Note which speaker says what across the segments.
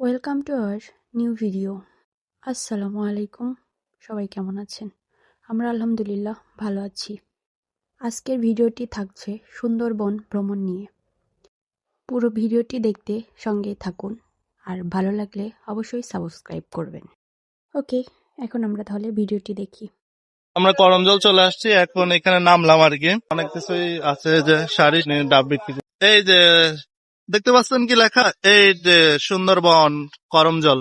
Speaker 1: Welcome to our new video আসসালামু আলাইকুম সবাই কেমন আছেন? আমরা আলহামদুলিল্লাহ ভালো আছি। আজকের ভিডিওটি থাকছে সুন্দরবন ভ্রমণ নিয়ে। পুরো ভিডিওটি দেখতে সঙ্গে থাকুন। আর ভালো লাগলে অবশ্যই সাবস্ক্রাইব করবেন। ওকে, এখন আমরা তাহলে ভিডিওটি দেখি।
Speaker 2: আমরা করমজল চলে আসছি। এখন এখানে নামলাম আর কি। অনেক কিছুই আছে যে শাড়ি ডাব বিক্রি এই যে দেখতে পাচ্ছেন কি লেখা? এই সুন্দরবন, করমজল।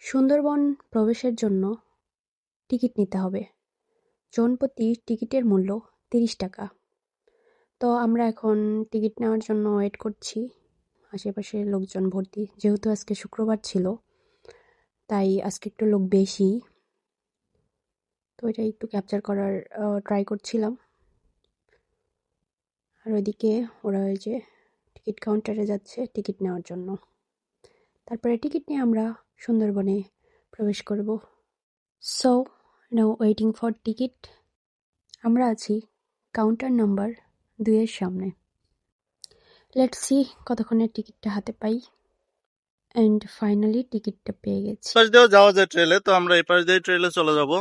Speaker 1: সুন্দরবন প্রবেশের জন্য টিকিট নিতে হবে। জনপ্রতি টিকিটের মূল্য তিরিশ টাকা। তো আমরা এখন টিকিট নেওয়ার জন্য ওয়েট করছি। আশেপাশে লোকজন ভর্তি। যেহেতু আজকে শুক্রবার ছিল, তাই আজকে একটু লোক বেশি। তো এটা একটু ক্যাপচার করার ট্রাই করছিলাম। আর ওইদিকে ওরা ওই যে টিকিট কাউন্টারে যাচ্ছে টিকিট নেওয়ার জন্য। তারপরে টিকিট নিয়ে আমরা সুন্দরবনে প্রবেশ করব। So now waiting for ticket আমরা আছি কাউন্টার নাম্বার দুইয়ের সামনে। লেট সি কতক্ষণে টিকিটটা হাতে পাই। অ্যান্ড ফাইনালি টিকিটটা পেয়ে গেছি।
Speaker 2: পাশ দিয়েও যাওয়া যায় ট্রেলে তো আমরা এই পাশ দিয়ে ট্রেলে চলে যাব।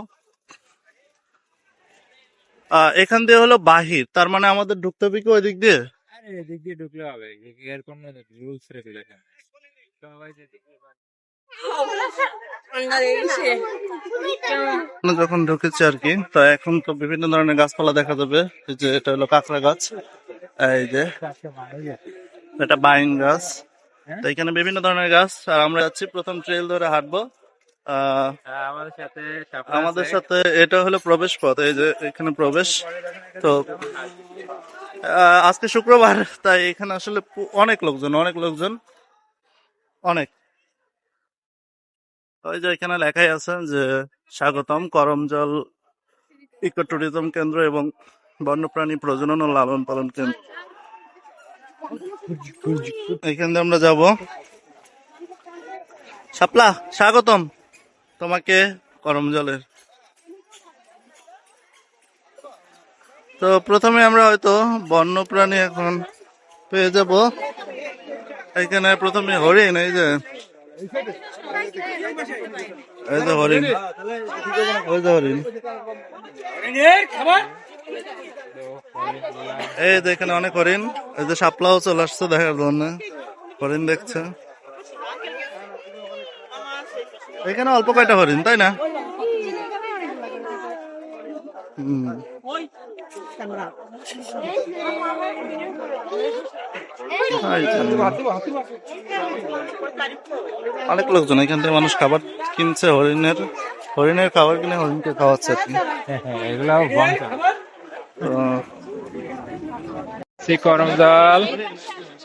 Speaker 2: এখান দিয়ে হলো বাহির, তার মানে আমাদের ঢুকতে হবে কি ওই দিক দিয়ে?
Speaker 3: আরে এদিক দিয়ে ঢুকলে হবে। এর কোনো রুলস রেগুলেশন সবাই
Speaker 2: যখন ঢুকেছি আর কি তো এখন তো বিভিন্ন ধরনের গাছপালা দেখা যাবে। এই যে এটা হলো কাঁকড়া গাছ। এই যে। এটা বাইন গাছ। তো এখানে বিভিন্ন ধরনের গাছ। আর আমরা যাচ্ছি প্রথম ট্রেল ধরে হাঁটবো। আহ,
Speaker 3: হ্যাঁ, আমাদের সাথে
Speaker 2: এটা হলো প্রবেশ পথ। এই যে এখানে প্রবেশ। তো আজকে শুক্রবার, তাই এখানে আসলে অনেক লোকজন অনেক লোকজন, অনেক। ওই যে এখানে লেখাই আছে যে, স্বাগতম করমজল ইকো ট্যুরিজম কেন্দ্র এবং বন্যপ্রাণী প্রজনন ও লালন পালন কেন্দ্র। এখান দিয়ে আমরা যাব। শাপলা, স্বাগতম তোমাকে করমজলের। তো প্রথমে আমরা হয়তো বন্যপ্রাণী এখন পেয়ে যাব। এখানে প্রথমে হরিণ, এই যে। এই যে হরিণ। ওই যে হরিণ। এই যে এখানে অনেক হরিণ। এই যে শাপলাও চলে আসছে দেখার জন্য। হরিণ দেখছে। এখানে অল্প কয়টা হরিণ, তাই না। অনেক লোকজন এখান থেকে মানুষ খাবার কিনছে হরিণের হরিণের খাবার কিনে হরিণকে খাওয়াচ্ছে আর কি।
Speaker 3: হ্যাঁ, হ্যাঁ, সে করম জল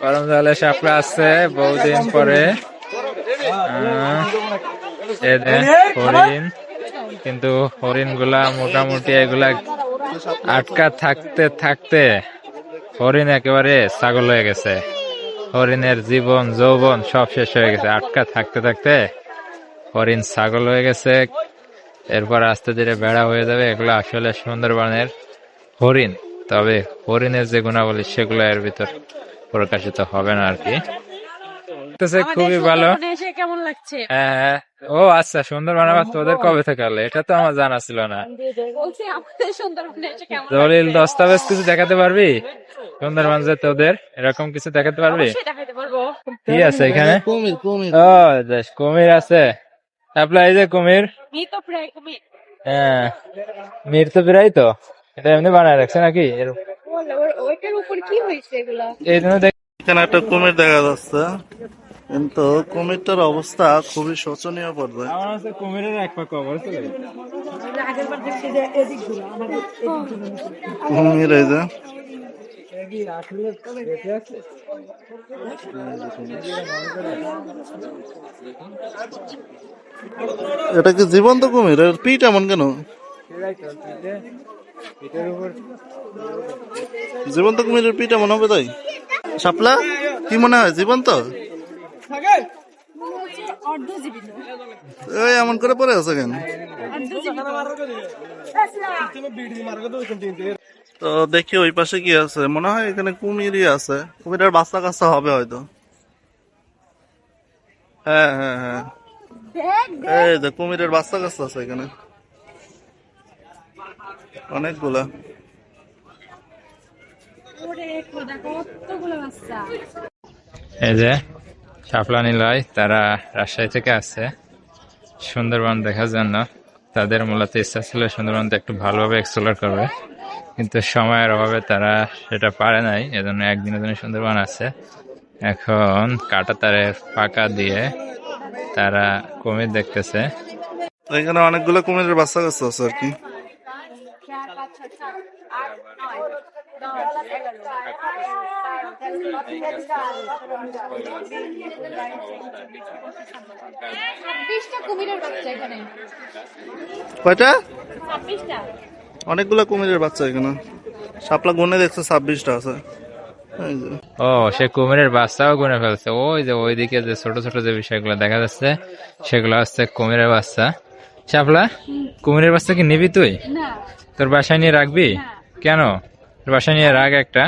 Speaker 3: করম জলে সাপলা আছে বহুদিন পরে। হরিণ। কিন্তু হরিণগুলা মোটামুটি এগুলা আটকা থাকতে থাকতে হরিণ একেবারে ছাগল হয়ে গেছে। হরিণের জীবন, যৌবন সব শেষ হয়ে গেছে। আটকা থাকতে থাকতে হরিণ ছাগল হয়ে গেছে। এরপর আস্তে ধীরে বেড়া হয়ে যাবে। এগুলো আসলে সুন্দরবনের হরিণ। তবে হরিণের যে গুণাবলী, সেগুলো এর ভিতর প্রকাশিত হবে না আর কি। দেখতেছে খুবই ভালো।
Speaker 4: কেমন লাগছে?
Speaker 3: হ্যাঁ ও আচ্ছা সুন্দরবন আবার তোদের কবে থেকে হলো? এটা তো আমার জানা ছিল না।
Speaker 4: বলছি আমাদের সুন্দরবনে এসে কেমন
Speaker 3: দলিল দস্তাবেজ কিছু দেখাতে পারবি? সুন্দরবন যে তোদের এরকম কিছু দেখাতে পারবি? কি আছে এখানে?
Speaker 2: কুমির কুমির।
Speaker 3: ও বেশ কুমির আছে। আপনার এই যে কুমির। হ্যাঁ মির তো প্রায় তো। এটা এমনি বানায় রাখছে নাকি? এর-
Speaker 4: ওইটার উপর কি হয়েছে এগুলা?
Speaker 3: এই জন্য দেখ
Speaker 2: এখানে একটা কুমির দেখা যাচ্ছে। কিন্তু কুমিরটার অবস্থা খুবই শোচনীয় পর্যায়ে।
Speaker 3: আমার হচ্ছে কুমিরের এক পা কবর চলে
Speaker 2: কুমির এই যে। এটা কি জীবন্ত কুমির? এর পিঠ এমন কেন? জীবন্ত কুমিরের পিঠ এমন হবে তাই? শাপলা কি মনে হয়? জীবন্ত? ওই এমন করে পড়ে আছে কেন? তো দেখি ওই পাশে কি আছে। মনে হয় এখানে কুমিরই আছে। কুমিরের বাচ্চা কাচ্চা হবে হয়তো। হ্যাঁ হ্যাঁ হ্যাঁ। এই যে কুমিরের বাচ্চা কাচ্চা আছে এখানে। অনেকগুলা।
Speaker 3: এই যে। শাপলা নিলয় তারা রাজশাহী থেকে আসছে। সুন্দরবন দেখার জন্য। তাদের মূলত ইচ্ছা ছিল সুন্দরবনটা একটু ভালোভাবে এক্সপ্লোর করবে। কিন্তু সময়ের অভাবে তারা সেটা পারে নাই। এজন্য একদিনের জন্য সুন্দরবন আছে। এখন কাটা তারের পাকা দিয়ে তারা কুমির দেখতেছে।
Speaker 2: এখানে অনেকগুলো কুমিরের বাচ্চা কাচ্চা আছে আর কি।
Speaker 4: ছাব্বিশটা কুমিরের বাচ্চা এখানে।
Speaker 2: কয়টা?
Speaker 4: ছাব্বিশটা।
Speaker 2: অনেকগুলো কুমিরের বাচ্চা এখানে। শাপলা গুনে দেখছে ছাব্বিশটা আছে।
Speaker 3: ও সে কুমিরের বাচ্চাও গুনে ফেলছে। ওই যে ওইদিকে যে ছোট ছোট যে বিষয়গুলো দেখা যাচ্ছে সেগুলো হচ্ছে কুমিরের বাচ্চা। শাপলা কুমিরের বাচ্চা কি নিবি তুই? তোর বাসায় নিয়ে রাখবি? কেন? বাসায় নিয়ে রাখ একটা?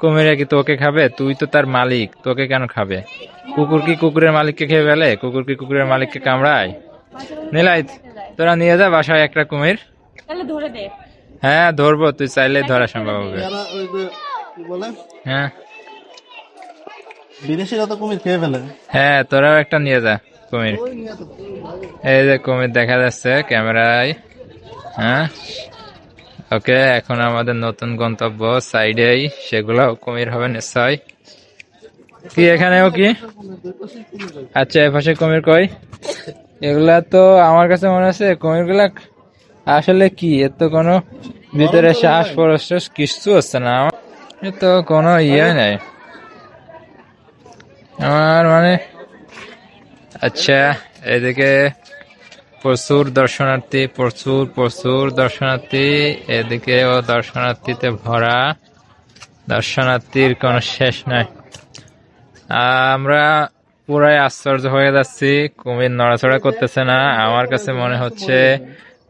Speaker 3: কুমিরে কি তোকে খাবে? তুই তো তার মালিক তোকে কেন খাবে? কুকুর কি কুকুরের মালিককে খেয়ে ফেলে? কুকুর কি কুকুরের মালিককে কামড়ায়? নিলাই তোরা নিয়ে যা বাসায় একটা কুমির।
Speaker 4: তাহলে ধরে দে।
Speaker 3: হ্যাঁ ধরবো তুই চাইলে ধরা সম্ভব হবে। হ্যাঁ।
Speaker 2: বিদেশিরা তো কুমির খেয়ে ফেলে।
Speaker 3: হ্যাঁ তোরাও একটা নিয়ে যা কুমির। এই যে কুমির দেখা যাচ্ছে ক্যামেরায়। হ্যাঁ। ওকে, এখন আমাদের নতুন গন্তব্য সাইডেই, সেগুলো কুমির হবে নিশ্চয়। কি, এখানেও কি? আচ্ছা এ পাশে কুমির কই? এগুলা তো আমার কাছে মনে আছে, কুমিরগুলা আসলে কি? এর তো কোনো ভিতরে শ্বাস প্রশ্বাস কিছু হচ্ছে না। আমার তো কোনো ইয়ে নেই। আমার মানে আচ্ছা এদিকে প্রচুর দর্শনার্থী প্রচুর প্রচুর দর্শনার্থী। এদিকে ও দর্শনার্থীতে ভরা দর্শনার্থীর কোনো শেষ নাই। আমরা পুরাই আশ্চর্য হয়ে যাচ্ছি। কুমির নড়াচড়া করতেছে না। আমার কাছে মনে হচ্ছে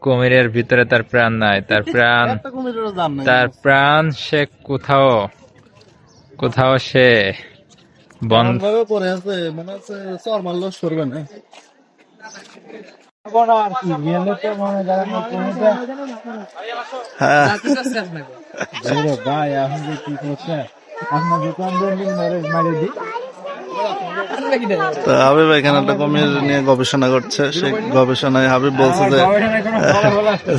Speaker 3: কুমিরের ভিতরে তার প্রাণ নাই। তার প্রাণ তার প্রাণ সে কোথাও কোথাও সে বন্ধ
Speaker 2: পড়ে আছে মনে হচ্ছে চর মারলেও সরবে না।
Speaker 3: ভাই এখন যে কি করছে? আপনার দোকান মারিয়ে
Speaker 2: তো হাবিব এখানে একটা কুমির নিয়ে গবেষণা করছে। সেই গবেষণায় হাবিব বলছে যে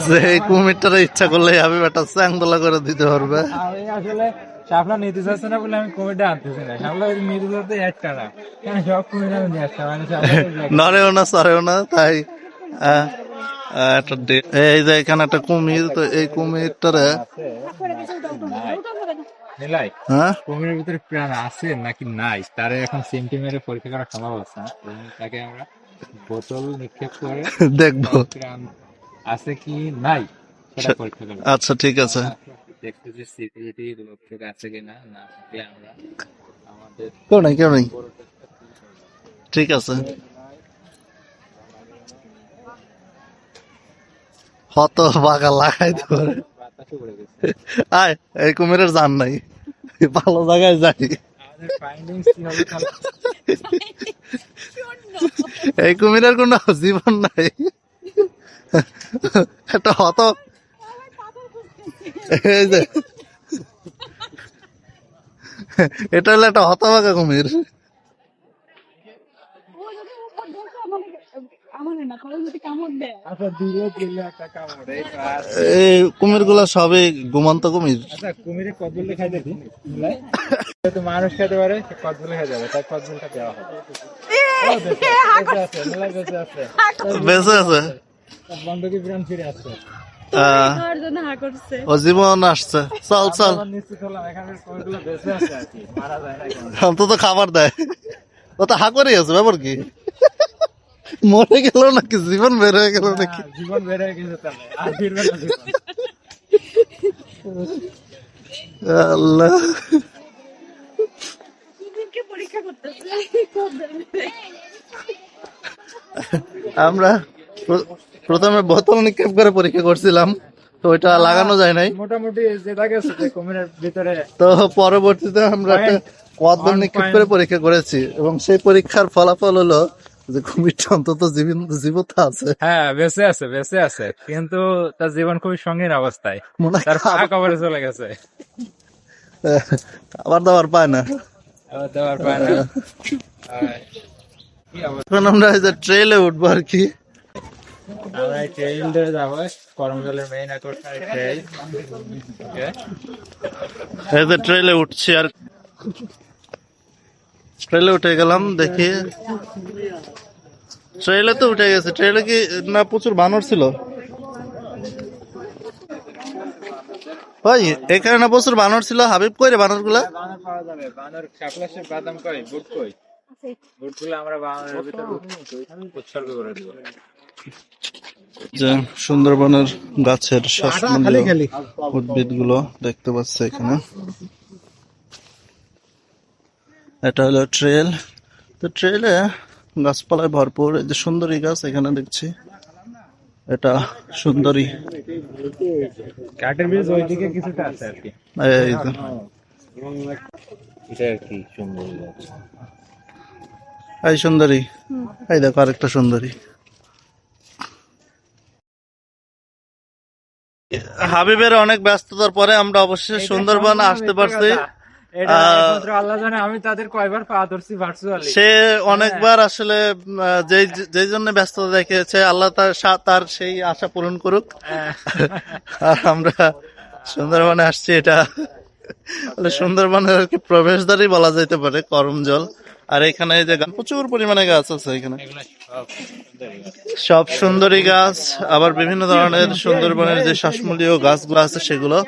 Speaker 2: যে এই কুমিরটার ইচ্ছা করলে হাবিব একটা চ্যাংদোলা করে দিতে পারবে।
Speaker 3: আসলে শাপলা নিতে চাচ্ছে না বলে আমি কমিটা আনতেছি না। শাপলা যদি নিতে চাচ্ছে একটা না। সব কমিটা আমি নিয়ে আসতাম
Speaker 2: নড়েও না সরেও না তাই একটা এই যে এখানে একটা কুমির তো এই কুমিরটারে হ্যাঁ?
Speaker 3: কুমিরের ভিতরে প্রাণ আছে নাকি নাই? তারে এখন মেরে পরীক্ষা করা সম্ভব তাকে আমরা বোতল নিক্ষেপ করে
Speaker 2: দেখব।
Speaker 3: প্রাণ আছে কি নাই পরীক্ষা
Speaker 2: আচ্ছা ঠিক আছে।
Speaker 3: দেখতে যে সিকিউরিটি লোক আছে কিনা না থাকলে আমরা আমাদের
Speaker 2: কেউ নাই কেউ নাই। ঠিক আছে। হত বাগা লাগাই ধরে আয়, এই কুমিরের জান নাই। ভালো জায়গায় যাই। এই কুমিরের কোনো জীবন নাই। একটা হত। এটা হলো একটা হতবাগা কুমির।
Speaker 4: আমার না কারও যদি কামড় দেয়।
Speaker 3: আচ্ছা
Speaker 2: কুমিরগুলা সবই ঘুমন্ত কুমির।
Speaker 3: আচ্ছা কুমিরে কদবলে খাই দিবি মানুষ খেতে পারে সে কদবলে যাবে তার কদবলটা দেওয়া হবে। বেঁচে আছে, বন্ধকি ফিরে আসছে।
Speaker 2: ও জীবন আসছে। চল চল। অন্তত খাবার দেয়। ও তো হা করে আছে ব্যাপার কি? মরে গেল নাকি? জীবন বের হয়ে গেল নাকি?
Speaker 3: হ্যাঁ, জীবন বেড়ে গেছে তাহলে। আর ফিরবে না
Speaker 2: আল্লাহ। আমরা প্রথমে বোতল নিক্ষেপ করে পরীক্ষা করছিলাম তো ওইটা লাগানো যায় নাই।
Speaker 3: মোটামুটি যেটা গেছে কুমিরের ভিতরে।
Speaker 2: তো পরবর্তীতে আমরা একটা কদম নিক্ষেপ করে পরীক্ষা করেছি এবং সেই পরীক্ষার ফলাফল হলো যে কুমিরটা অন্তত জীবন জীবিত আছে।
Speaker 3: হ্যাঁ বেঁচে আছে বেঁচে আছে। কিন্তু তার জীবন খুবই সঙ্গীন অবস্থায়।
Speaker 2: মনে হয়
Speaker 3: তার পা কবরে চলে গেছে।
Speaker 2: আবার দাবার পায় না।
Speaker 3: আবার দেওয়ার পায় না।
Speaker 2: এখন আমরা যে ট্রেলে উঠবো আর কি।
Speaker 3: আমরা এই ট্রেইল ধরে যাব করমজলের মেইন আকর্ষণ ওকে
Speaker 2: এই যে ট্রেলে উঠছি আর ট্রেলে উঠে গেলাম, দেখি। ট্রেলে তো উঠে গেছে। ট্রেলে কি না প্রচুর বানর ছিল? ওই এখানে না প্রচুর বানর ছিল। হাবিব কই রে
Speaker 3: বানরগুলা
Speaker 2: যে, সুন্দরবনের গাছের উদ্ভিদগুলো দেখতে পাচ্ছে এখানে। এটা হলো ট্রেল। তো ট্রেলে গাছপালায় ভরপুর এই যে সুন্দরী গাছ এখানে দেখছি। এটা সুন্দরী।
Speaker 3: কাঠের ব্রিজ ওইদিকে কিছুটা আছে আর
Speaker 2: এই
Speaker 3: সুন্দর
Speaker 2: এই সুন্দরী। এই দেখো আরেকটা সুন্দরী। হাবিবের অনেক ব্যস্ততার পরে আমরা অবশ্যই সুন্দরবন আসতে পারছি।
Speaker 3: এটা
Speaker 2: আহ,
Speaker 3: একমাত্র আল্লাহ জানে আমি তাদের কয়বার পা ধরছি ভার্চুয়ালি
Speaker 2: সে অনেকবার আসলে আহ, যেই যেই জন্য ব্যস্ততা দেখিয়েছে আল্লাহ তার সা- তার সেই আশা পূরণ করুক আর আমরা সুন্দরবনে আসছি এটা সুন্দরবনের আর কি প্রবেশদ্বারই বলা যেতে পারে করমজল আর এখানে যে গা- প্রচুর পরিমাণে গাছ আছে এখানে
Speaker 3: সব সুন্দরী গাছ।
Speaker 2: সব সুন্দরী গাছ আবার বিভিন্ন ধরনের সুন্দরবনের যে শ্বাসমূলীয় গাছগুলো আছে সেগুলো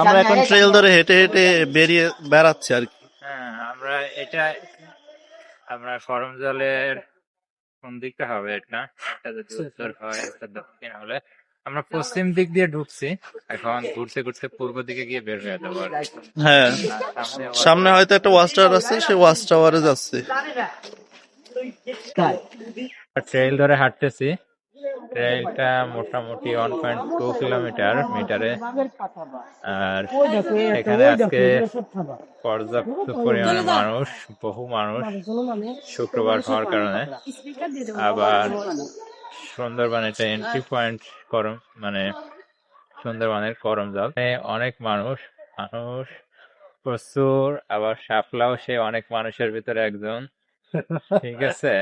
Speaker 2: আমরা এখন ট্রেল ধরে হেঁটে হেঁটে বেরিয়ে বেড়াচ্ছি আর কি।
Speaker 3: হ্যাঁ আমরা এটা আমরা গরম জলের কোন দিকটা হবে এটা? একটা যদি উত্তর হয় একটা দক্ষিণ হলে আমরা পশ্চিম দিক দিয়ে ঢুকছি। এখন ঘুরতে ঘুরতে পূর্ব দিকে গিয়ে বের হয়ে যাব
Speaker 2: হ্যাঁ
Speaker 3: সামনে
Speaker 2: হয়তো একটা ওয়াচ টাওয়ার আছে সেই ওয়াচ টাওয়ারে যাচ্ছে।
Speaker 3: ট্রেইল ধরে হাঁটতেছি। ট্রেইলটা মোটামুটি ওয়ান পয়েন্ট টু কিলোমিটার মিটারে আর এখানে আজকে পর্যাপ্ত পরিমাণে মানুষ, বহু মানুষ শুক্রবার হওয়ার কারণে। আবার সুন্দরবন এটা এন্ট্রি পয়েন্ট করম মানে সুন্দরবনের করমজল অনেক মানুষ মানুষ প্রচুর, আবার শাপলাও সে অনেক মানুষের ভিতরে একজন। ঠিক আছে?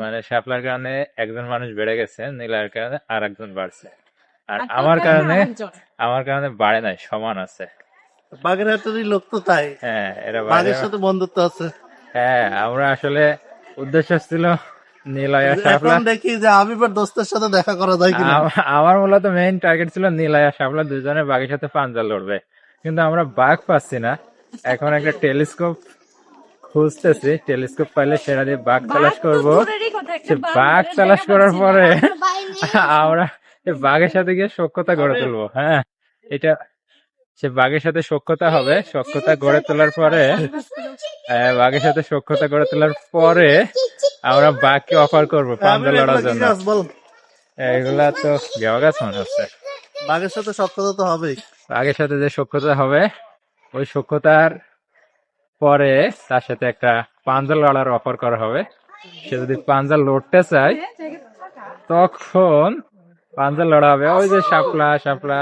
Speaker 3: মানে শাপলার কারণে একজন মানুষ বেড়ে গেছে নীলার কারণে আর একজন বাড়ছে। আর আমার কারণে আমার কারণে বাড়ে নাই সমান আছে।
Speaker 2: বাগেরহাটেরই লোক তো তাই।
Speaker 3: হ্যাঁ এরা
Speaker 2: বাঘের সাথে বন্ধুত্ব আছে।
Speaker 3: হ্যাঁ আমরা আসলে উদ্দেশ্য ছিল নীলয়া শাপলা।
Speaker 2: দেখি যে হাবিবের দোস্তের সাথে দেখা করা যায় কিনা।
Speaker 3: আমার মূলত মেইন টার্গেট ছিল নীলায়া শাপলা দুজনে বাঘের সাথে পাঞ্জা লড়বে। কিন্তু আমরা বাঘ পাচ্ছি না। এখন একটা টেলিস্কোপ খুঁজতেছি টেলিস্কোপ পাইলে সেটা দিয়ে বাঘ তালাশ করব। বাঘ তালাশ করার পরে আমরা বাঘের সাথে গিয়ে সক্ষতা গড়ে তুলবো হ্যাঁ। এটা সে বাঘের সাথে সক্ষতা হবে সক্ষতা গড়ে তোলার পরে আহ, বাঘের সাথে সক্ষতা গড়ে তোলার পরে আমরা বাঘকে অফার করব পাঞ্জা
Speaker 2: হাবিব,
Speaker 3: লড়ার
Speaker 2: এগুলা
Speaker 3: জন্য।
Speaker 2: বল।
Speaker 3: এগুলা তো গেওয়া গাছ মনে হচ্ছে।
Speaker 2: বাঘের সাথে সক্ষতা তো হবেই।
Speaker 3: বাঘের সাথে যে সক্ষতা হবে ওই সক্ষতার পরে তার সাথে একটা পাঞ্জা লড়ার অফার করা হবে। সে যদি পাঞ্জা লড়তে চায় তখন পাঞ্জা লড়া হবে ওই যে শাপলা শাপলা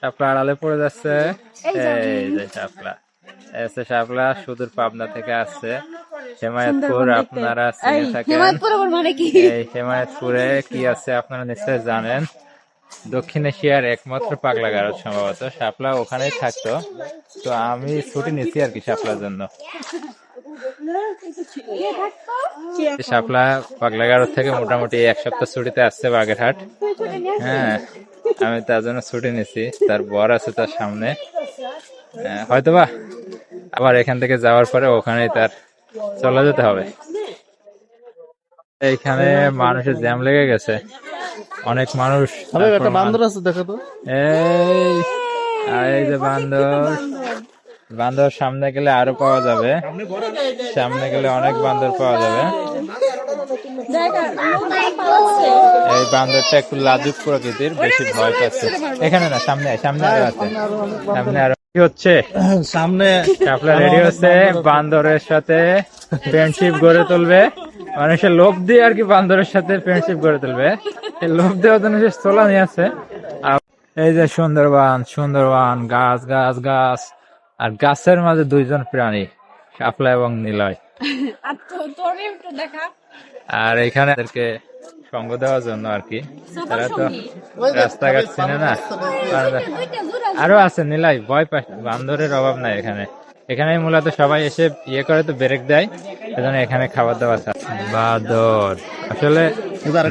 Speaker 3: শাপলা আড়ালে পড়ে যাচ্ছে। এই যে শাপলা। এসে শাপলা সুদূর পাবনা থেকে আসছে। হেমায়তপুর আপনারা থাকেন।
Speaker 4: মানে
Speaker 3: এই হেমায়তপুরে কি আছে আপনারা নিশ্চয় জানেন। দক্ষিণ এশিয়ার একমাত্র পাগলা গারদ সম্ভবত শাপলা ওখানেই থাকতো। তো আমি ছুটি নিচ্ছি আর কি শাপলার জন্য। শাপলা পাগলা গারদ থেকে মোটামুটি এক সপ্তাহ ছুটিতে আসছে বাগেরহাট। হ্যাঁ আমি তার জন্য ছুটি নিচ্ছি তার বর আছে তার সামনে। আহ, হয়তোবা আবার এখান থেকে যাওয়ার পরে ওখানেই তার চলে যেতে হবে। এইখানে মানুষের জ্যাম লেগে গেছে। অনেক মানুষ
Speaker 2: একটা বান্দর আছে দেখো তো।
Speaker 3: এই এই যে বান্দর। বান্দর সামনে গেলে আরও পাওয়া যাবে। সামনে গেলে অনেক বান্দর পাওয়া যাবে। এই বান্দরটা একটু লাজুক প্রকৃতির বেশি ভয় পাচ্ছে। এখানে না সামনে সামনে আরও আছে। সামনে আরও কি হচ্ছে?
Speaker 2: সামনে
Speaker 3: রেডি হচ্ছে বান্দরের সাথে ফ্রেন্ডশিপ গড়ে তুলবে। মানুষের লোভ দিয়ে আর কি বান্দরের সাথে ফ্রেন্ডশিপ গড়ে তুলবে। লোভ দেওয়ার জন্য সে ছোলা নিয়ে আছে এই যে সুন্দরবন সুন্দরবন গাছ গাছ গাছ। আর গাছের মাঝে দুইজন প্রাণী শাপলা এবং নিলয়।
Speaker 4: আর
Speaker 3: এখানে এদেরকে সঙ্গ দেওয়ার জন্য আর কি। তারা তো রাস্তাঘাট চিনে না। আরও আছে নিলাই ভয় পাস বান্দরের অভাব নাই এখানে। এখানে মূলত সবাই এসে ইয়ে করে তো ব্রেক দেয়। এজন্য এখানে খাবার দাবার আছে। বাদর। আসলে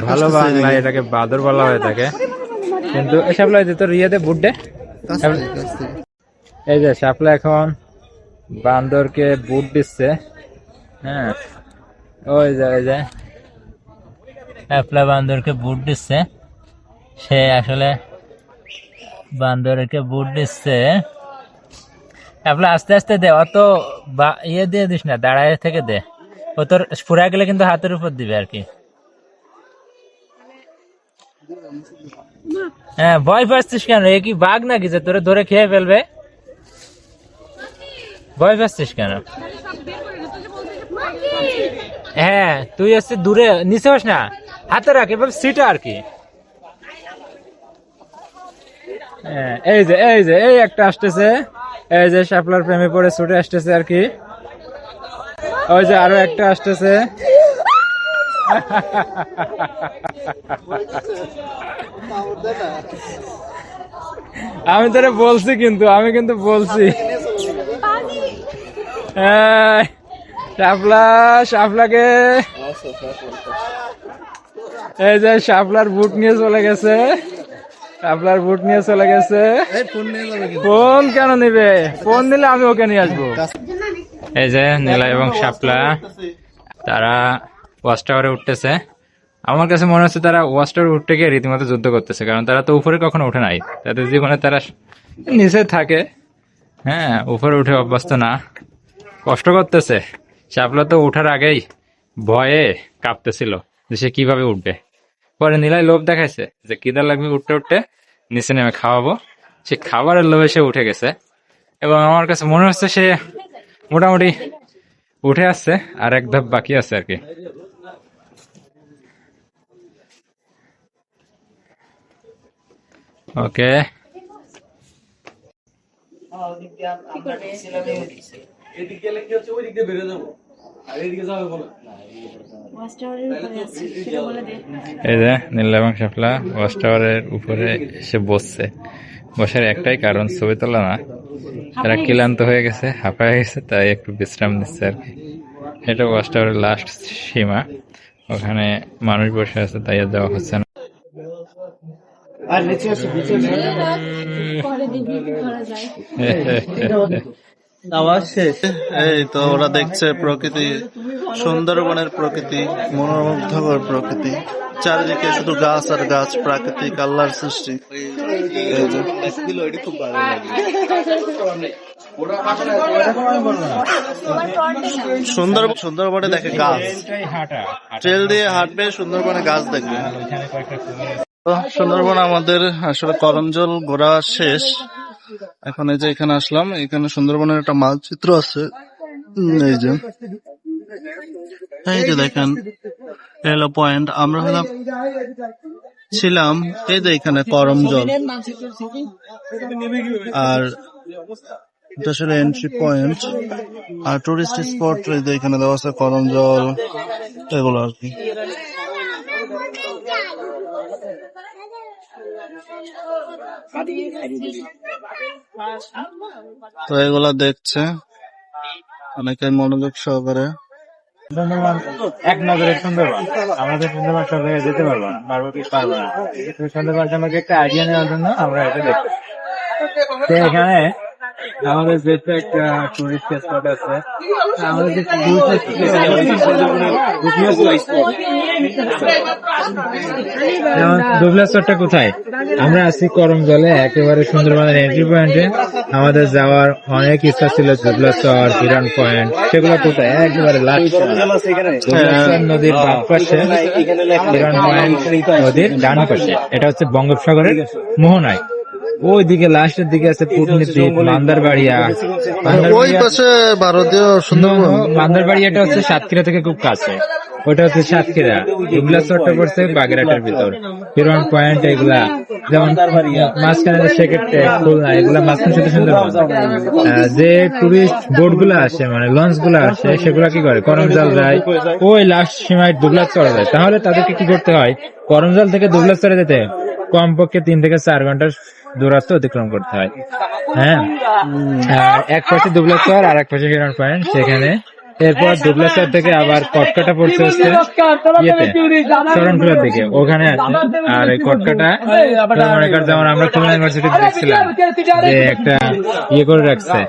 Speaker 3: ভালো বাংলায় এটাকে বাদর বলা হয়ে থাকে। কিন্তু এসব লাগে তোর ইয়েতে বুড্ডে এই যে শাপলা এখন বান্দরকে বুট দিচ্ছে। হ্যাঁ। ওই যে ওই যে। শাপলা বান্দরকে বুট দিচ্ছে। সে আসলে বান্দরকে বুট দিচ্ছে। শাপলা আস্তে আস্তে দে অত ইয়ে দিয়ে দিস না দাঁড়ায় থেকে দে। ও তোর ফুরা গেলে কিন্তু হাতের উপর দিবে আর কি। হ্যাঁ ভয় পাচ্ছিস কেন? এ কি বাঘ নাকি যে তোরে ধরে খেয়ে ফেলবে? ভয় পাচ্ছিস কেন? হ্যাঁ তুই হচ্ছে দূরে নিচে হোস না হাতে রাখ এভাবে সিটা আর কি। হ্যাঁ, এই যে এই যে এই একটা আসতেছে। এই যে শাপলার প্রেমে পড়ে ছুটে আসতেছে আর কি। ওই যে আরও একটা আসতেছে। আমি তোরে বলছি কিন্তু, আমি কিন্তু বলছি। শাপলা, শাপলাকে। এই যে শাপলার বুট নিয়ে চলে গেছে। শাপলার বুট নিয়ে চলে গেছে।
Speaker 2: এই ফোন নিয়ে যাবে কিন্তু।
Speaker 3: ফোন কেন নিবে? ফোন দিলে আমি ওকে নিয়ে আসব। এই যে নীলা এবং শাপলা তারা ওয়াচ টাওয়ারে উঠতেছে। আমার কাছে মনে হচ্ছে তারা ওয়াচ টাওয়ারে উঠতে গিয়ে রীতিমতো যুদ্ধ করতেছে কারণ তারা তো উপরে কখনো উঠে নাই। তাদের জীবনে তারা নিচে থাকে। হ্যাঁ উপরে উঠে অভ্যস্ত না। কষ্ট করতেছে। শাপলা তো ওঠার আগেই ভয়ে কাঁপতেছিল যে সে কীভাবে উঠবে। পরে নীলায় লোভ দেখাইছে যে কিদার লাগবে উঠতে উঠতে। নিচে নেমে খাওয়াবো। সে খাবারের লোভে সে উঠে গেছে। এবং আমার কাছে মনে হচ্ছে সে মোটামুটি উঠে আসছে আর এক ধাপ বাকি আছে আর কি। ওকে।
Speaker 4: মাস্টারের উপরে আছে সেটা বলে দে
Speaker 3: এই যে নীল এবং শাপলা ওয়াচ টাওয়ারের উপরে এসে বসছে। বসার একটাই কারণ ছবি তোলা না। তারা ক্লান্ত হয়ে গেছে হাঁপায় গেছে তাই একটু বিশ্রাম নিচ্ছে আর কি। এটা ওয়াচ টাওয়ারের লাস্ট সীমা। ওখানে মানুষ বসে আছে তাই আর যাওয়া হচ্ছে না।
Speaker 4: পরে দেখবি কি করা যায়।
Speaker 2: আওয়াজ শেষ। এই তো ওরা দেখছে প্রকৃতি, সুন্দরবনের প্রকৃতি, মনোমুগ্ধকর প্রকৃতি। চারিদিকে শুধু গাছ আর গাছ, প্রাকৃতিক আল্লাহর সৃষ্টি। সুন্দর সুন্দরবনে দেখে গাছ। ট্রেল দিয়ে হাঁটবে, সুন্দরবনে গাছ দেখবে। সুন্দরবন আমাদের আসলে করঞ্জল ঘোরা শেষ। এখন এই যে এখানে আসলাম, এখানে সুন্দরবনের একটা মানচিত্র আছে। এই যে। এই যে দেখেন, এলো পয়েন্ট। আমরা হলাম ছিলাম এই যে এখানে করম জল। আর আসলে এন্ট্রি পয়েন্ট আর টুরিস্ট স্পট এই যে এখানে দেওয়া আছে করম জল, এগুলো আর কি। তো এগুলা দেখছে। অনেকে মনোযোগ সহকারে।
Speaker 3: এক নজরে সুন্দরবন আমাদের সব জায়গায় যেতে পারব না। পারব কি পারব না। কিন্তু সুন্দরবন সম্পর্কে একটা আইডিয়া নেওয়ার জন্য আমরা এটা দেখি তো এখানে আমাদের যেহেতু একটা টুরিস্ট স্পট আছে, আমাদের যে টুরিস্ট যেমন দুবলা চরটা কোথায়? আমরা আছি করম জলে একেবারে সুন্দরবনের এন্ট্রি পয়েন্টে আমাদের যাওয়ার অনেক ইচ্ছা ছিল দুবলা চর পয়েন্ট সেগুলো কোথায়? একেবারে নদীর বাম পাশে হিরন পয়েন্ট নদীর ডান পাশে। এটা হচ্ছে বঙ্গোপসাগরের মোহনায়। ওই দিকে লাস্টের দিকে আছে পুটনি দ্বীপ মান্দারবাড়িয়া
Speaker 2: ওই পাশে ভারতীয় সুন্দরবন।
Speaker 3: মান্দারবাড়িয়াটা হচ্ছে সাতক্ষীরা থেকে খুব কাছে। ওটা হচ্ছে সাতক্ষীরা এগুলা চরটা পড়ছে বাগেরহাটের ভিতর। হিরন পয়েন্ট এগুলা, যেমন মাঝখানে সেক্ষেত্রে খুলনা, এগুলা মাঝখানে সাথে সুন্দর যে টুরিস্ট বোটগুলা আসে মানে লঞ্চগুলা আসে, সেগুলা কি করে? করমজাল যায় ওই লাস্ট সীমায় দুবলা চড়া যায় তাহলে তাদেরকে কি করতে হয়? করমজাল থেকে দুবলা চড়ে যেতে কমপক্ষে তিন থেকে চার ঘণ্টার দূরত্ব অতিক্রম করতে হয়। হ্যাঁ? এক পাশে দুবলাচর আর এক পাশে হিরন পয়েন্ট সেখানে এরপর দুবলাচর থেকে আবার কটকাটা পড়তে হচ্ছে চরণখোলার দিকে ওখানে আছে আর এই কটকাটা মনে কর যেমন আমরা খুলনা ইউনিভার্সিটি দেখছিলাম যে একটা ইয়ে করে রাখছে।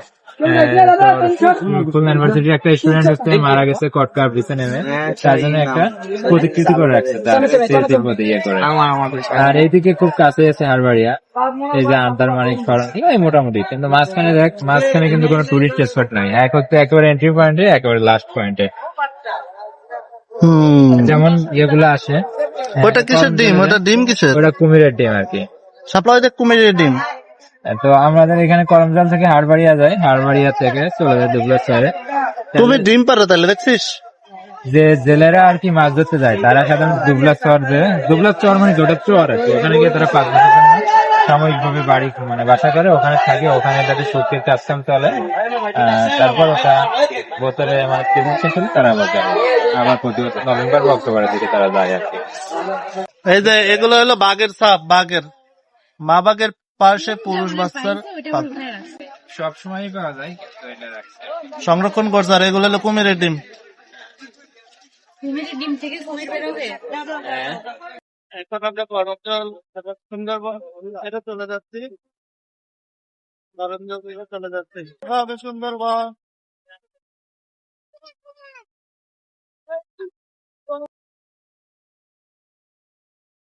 Speaker 3: খুলনা ইউনিভার্সিটির একটা স্টুডেন্ট হচ্ছে মারা গেছে কটকা ব্রিজে নেমে তার জন্য একটা প্রতিকৃতি করে রাখছে তার ইয়ে করে। আর এইদিকে খুব কাছে আছে হারবাড়িয়া। এই যে আন্দার মানিক এই মোটামুটি। কিন্তু মাঝখানে দেখ মাঝখানে কিন্তু কোনো টুরিস্ট স্পট নাই। এক হচ্ছে একেবারে এন্ট্রি পয়েন্টে একেবারে লাস্ট পয়েন্টে
Speaker 2: হুম।
Speaker 3: যেমন ইয়েগুলো আসে।
Speaker 2: ওটা কিসের ডিম? ওটা ডিম কিসের?
Speaker 3: ওটা কুমিরের ডিম আর কি।
Speaker 2: সাপ্লাই দেখ কুমিরের ডিম।
Speaker 3: তো আমাদের এখানে করমজাল থেকে হারবাড়িয়া যায় হারবাড়িয়া থেকে চলে যায় দুবলা চরে
Speaker 2: তুমি ডিম পারো তাহলে দেখছিস?
Speaker 3: যে জেলেরা আর কি মাছ ধরতে যায় তারা সাধারণত দুবলা চর যে দুবলা চর মানে যেটা চর আছে ওখানে গিয়ে তারা পাঁচ বছর জন্য সাময়িকভাবে বাড়ি মানে বাসা করে ওখানে থাকে ওখানে তাদের সুখের কাজকাম চলে। তারপর ওটা বোতলে মানে সিজন শেষ হলে তারা আবার যায়। আবার প্রতি নভেম্বর বা অক্টোবরের দিকে তারা যায় আর কি।
Speaker 2: এই যে এগুলো হলো বাঘের সাপ বাঘের। মা বাঘের পাশে পুরুষ বাচ্চার সবসময়ই
Speaker 3: সব সময়ই পাওয়া যায় কিন্তু এটা রাখছে
Speaker 2: সংরক্ষণ করছে আর এগুলো হলো কুমিরের ডিম।
Speaker 4: কুমিরের ডিম থেকে কুমির বেরোবে
Speaker 2: এখন আমরা করমজল সুন্দরবন এটা চলে যাচ্ছি। করমজল থেকে চলে যাচ্ছি। হবে সুন্দরবন।